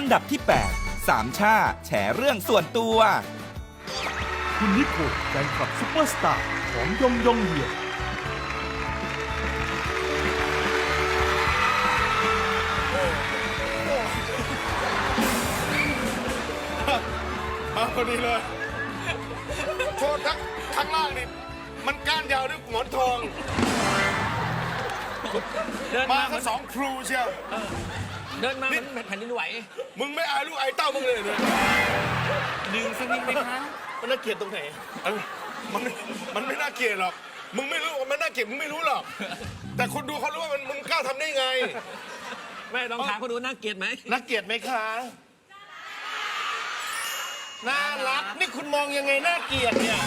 อันดับที่ 8 สามชาแฉเรื่องส่วนตัว คุณนิโคแฟนคลับซุปเปอร์สตาร์ของยงยงเหี่ยวมาพอดีเลยโทษทั้งข้างล่างนี่มันก้านยาวด้วยหมอนทองเดินมามาทั้งสองครูเชียว เดินมาเหมันแผ่นดินไหว มึงไม่อายลูกอายเต้ามึงเลยเนี่ยดึงสักนิดไหมคะมันน่าเกลียดตรงไหนเอ้ยมันมันไม่น่าเกลียดหรอก มึงไม่รู้ว่ามันน่าเกลียดมึงไม่รู้หรอก แต่คนดูเขารู้ว่ามันมึงกล้าทำได้ไง แม่ลองถามเขาดูน่าเกลียดไหมน่าเกลียดไหมคะ น่ารัก นี่คุณมองยังไงน่าเกลียดเนี่ย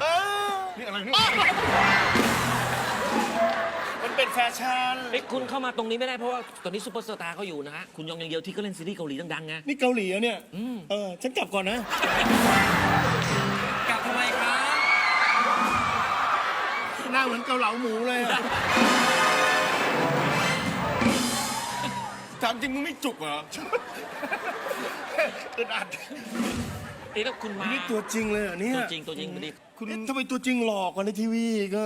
เออ นี่อะไรนี่มั นเป็นแฟชั่นเอ้ยคุณเข้ามาตรงนี้ไม่ได้เพราะว่าตอนนี้ซูเปอร์สตาร์เขาอยู่นะฮะ คุณยองยังเดียวที่ก็เล่นซีรีส์เกาหลีดังๆไง นี่เกาหลีอะเนี่ย เออ ฉันกลับก่อนนะ กลับทำไมคะหน้าเหมือนเกาเหลาหมูเลยอะ ถามจริงมึงไม่จุกเหรอ อึดอัดเอ้ยแล้วคุณมานี่ตัวจริงเลยเหรอเนี่ยตัวจริงตัวจริงมาดิ คุณทำไมตัวจริงหลอกกว่าในทีวีอีก็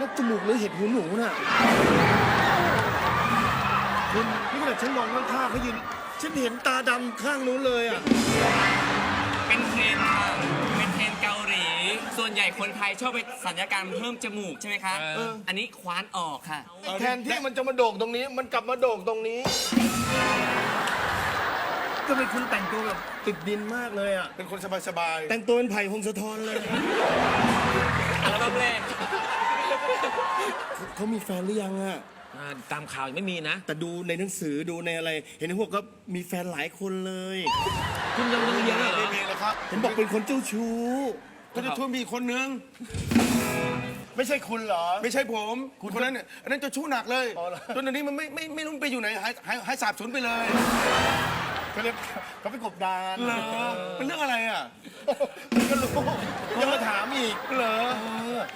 แล้วจมูกหรือเห็ดหูหนูน่ะคุณนี่ขนาดฉันมองข้างๆเขายืนฉันเห็นตาดำข้างนู้นเลยอะ เป็นเทรนด์ค่ะเป็นเทรนด์เกาหลี ส่วนใหญ่คนไทยชอบไปสัญญกรรมเพิ่มจมูกใช่ไหมคะอันนี้คว้านออกค่ะ แทนที่มันจะมาโด่งตรงนี้ มันกลับมาโด่งตรงนี้ ก็เป็นคุณแต่งตัวแบบติดดินมากเลยอะ เป็นคนสบายๆแต่งตัวเป็นไผ่พงศธรเลย อัลบั้มแรก เขามีแฟนหรือยังอะอ่าตามข่าวยังไม่มีนะ แต่ดูในหนังสือดูในอะไร เห็นพวกก็มีแฟนหลายคนเลยคุณยองยังเดียวเหรอ ไม่มีแล้วครับเห็นบอกเป็นคนเจ้าชู้ ก็จะชู้มีคนนึง ไม่ใช่คุณเหรอ ไม่ใช่ผม คุณคนนั้นเนี่ยอันนั้นเจะชู้หนักเลยจนอันนี้มันไม่ไม่ไม่รู้มันไปอยู่ไหนหายหายหายสาบสูญไปเลย เขาเรียกเขาไปกบดานเหรอเป็นเรื่องอะไรอะก็รู้ยังมาถามอีกเหรอ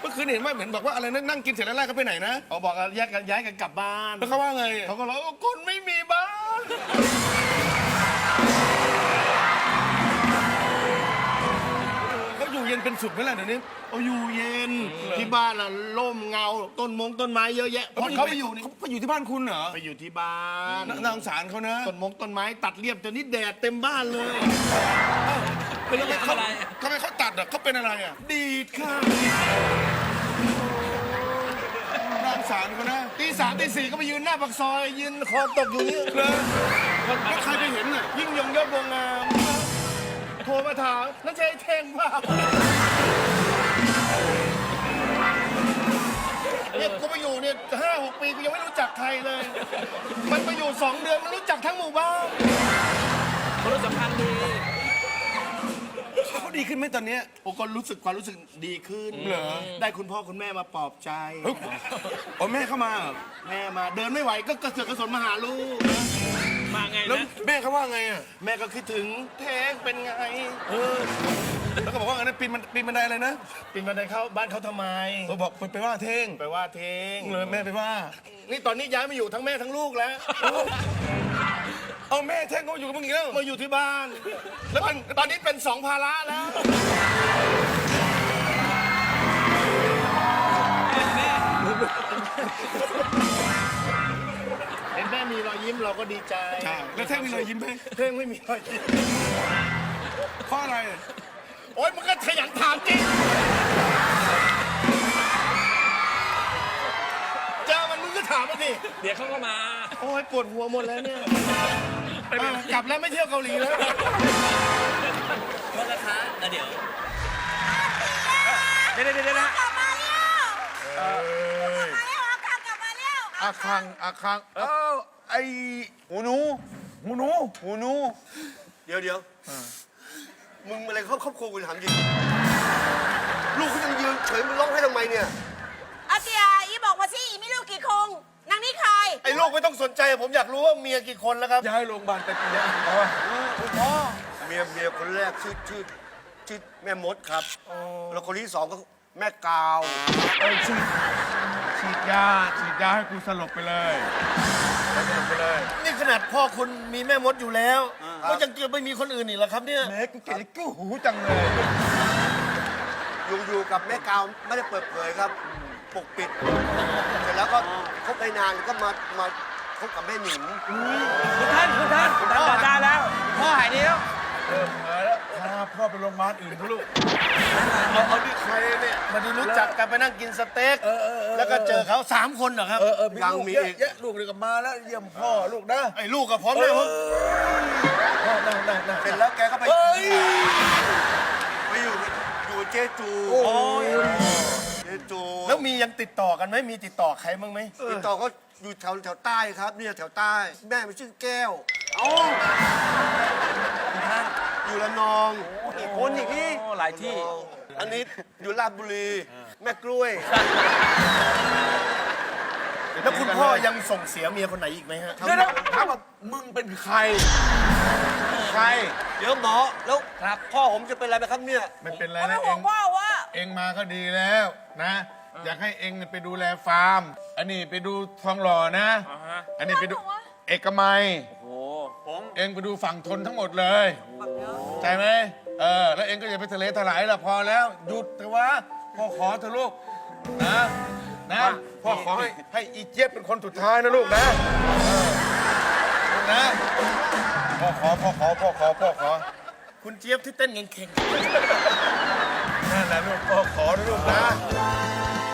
เมื่อคืนเห็นว่าเหมือนบอกว่าอะไรนะนั่งกินเสร็จแล้วไล่เขาไปไหนนะเขาบอกแยกกันย้ายกันกลับบ้าน แล้วเขาว่าไง เขาก็ร้องว่าคนไม่มีบ้าน ยู่เย็นเป็นสุดไหมล่ะเดี๋ยวนี้เขาอยู่เย็นที่บ้านล่ะร่มเงาต้นมงต้นไม้เยอะแยะเพราะเขาไปอยู่นี่เขาอยู่ที่บ้านคุณเหรอไปอยู่ที่บ้านน่าสงสารเขานะต้นมงต้นไม้ตัดเรียบจนนี่แดดเต็มบ้านเลยเป็นแล้วเขาทำไมเขาตัดอะเขาเป็นอะไรอะดีดค่ะน่าสงสารเขานะตีสามตีสี่ก็ไปยืนหน้าปากซอยยืนคอตกอยู่นี่เลยแล้วใครไปเห็นอะยิ่งยงยอดวงงามโทรมาถามนั่นใช่ไอ้เท่งเปล่า ห้าหกปีกูยังไม่รู้จักใครเลย มันไปอยู่สองเดือนมันรู้จักทั้งหมู่บ้านเขารู้สัมพันธ์ดีเขาดีขึ้นไหมตอนเนี้ยโอ้ก็รู้สึกความรู้สึกดีขึ้นเหรอได้คุณพ่อคุณแม่มาปลอบใจโอ้แม่เข้ามาแม่มาเดินไม่ไหวก็กระเสือกกระสนมาหาลูก มาไงแล้วนะ แม่เขาว่าไงอะ แม่ก็คิดถึงเทงเป็นไง เออ แล้วก็บอกว่าไงนะปีนมันปีนบันไดอะไรนะปีนบันไดเข้าบ้านเขาทำไมเขาบอกไปว่าเทงไปว่าเทงเลยแม่ไปว่า นี่ตอนนี้ย้ายมาอยู่ทั้งแม่ทั้งลูกแล้ว เอาแม่เทงเขาอยู่กับมึงอีกแล้วมาอยู่ที่บ้าน แล้วเป็นตอนนี้เป็นสองภาระแล้ว เห็นแม่มีรอยยิ้มเราก็ดีใจใช่แล้วเท่งมีรอยยิ้มไหมเท่งไม่มีรอยยิ้มเพราะอะไร โอ๊ยมึงก็ขยันถามจริง เจอมันมึงก็ถามมาสิเดี๋ยวเขาก็มาโอ๊ยปวดหัวหมดแล้วเนี่ยอะกลับแล้วไม่เที่ยวเกาหลีแล้ว โทษนะคะเอ่อเดี๋ยว เดี๋ยวเดี๋ยวเดี๋ยวนะกลับมาแล้วกลับมาแล้วอาคังกลับมาแล้วอาคังอาคังเออไอหูหนู หูหนู หูหนู เดี๋ยวเดี๋ยว มึงอะไรครอบครอบครัวกูถามจริง ลูกเขายังยืนเฉยมึงร้องให้ทำไมเนี่ย อาเตียอีบอกมาสิอีมีลูกกี่คงนางนี่ใครไอ้โลกไม่ต้องสนใจ ผมอยากรู้ว่าเมียกี่คนแล้วครับ ย้ายโรงพยาบาลไปปีนี้เอาวะคุณพ่อเมียเมียคนแรกชื่อชื่อชื่อแม่มดครับ แล้วคนที่สองก็แม่กาว เออชื่อชื่อยาฉีดยาให้กูสลบไปเลยสลบไปเลย นี่ขนาดพ่อคุณมีแม่มดอยู่แล้ว ก็ยังจะไม่มีคนอื่นอีกเหรอครับเนี่ย แหม่กูเกลียดกู้หูจังเลย อยู่อยู่กับแม่กาวไม่ได้เปิดเผยครับ ปกปิด เสร็จแล้วก็คบไปนานก็มามาคบกับแม่หนิมคุณท่านคุณท่านคุณท่านบอกได้แล้ว พ่อหายดีแล้ว เริ่มมาแล้วพาพ่อไปโรงพยาบาลอื่นเถอะลูก เอาเอาดิใครเนี่ยมาดีรู้จักกันไปนั่งกินสเต็กแล้วก็เจอเขาสามคนเหรอครับ เออเออมียังลูกมีเยอะอีกแยะลูกเดียวกับมาแล้วเยี่ยมพ่อลูกนะไอ้ลูกกับพร้อมเอเลยอผมพ่อนั่งนั่งนั่งเสร็จแล้วแกก็ไปเอ้ยไปอยู่อยู่เจจูโอ้ยเจจูแล้วมียังติดต่อกันไหมมีติดต่อใครบ้างไหมติดต่อก็อยู่แถวแถวใต้ครับเนี่ยแถวใต้ แม่มันชื่อแก้ว อยู่ละนอง อีกคนอีกนี่หลายที่ อันนี้อยู่ราชบุรี แม่กล้วย แล้วคุณพ่อยังส่งเสียเมียคนไหนอีกไหมฮะ เดี๋ยวนะถามว่ามึงเป็นใคร ใคร เดี๋ยวหมอ แล้วครับพ่อผมจะเป็นอะไรไหมครับเนี่ย ไม่เป็นไรก็ไม่นะห่เอวงงพ่อว่าเองมาก็ดีแล้วนะ อยากให้เองเนี่ยไปดูแลฟาร์ม อันนี้ไปดูทองหล่อนะ อันนี้ไปดูเอกมัย เองไปดูฝั่งทนทั้งหมดเลยใจไหมเออแล้วเองก็อย่าไปทะเลถลายละพอแล้วหยุดเถอะวะพ่อขอเถอะลูกนะนะพ่อขอให้ให้อีเจี๊ยบเป็นคนสุดท้ายนะลูกนะเออลูกนะพ่อขอพ่อขอพ่อขอพ่อขอ คุณเจี๊ยบที่เต้นเก่งนั่นแหละลูกพ่อขอนะลูกนะๆ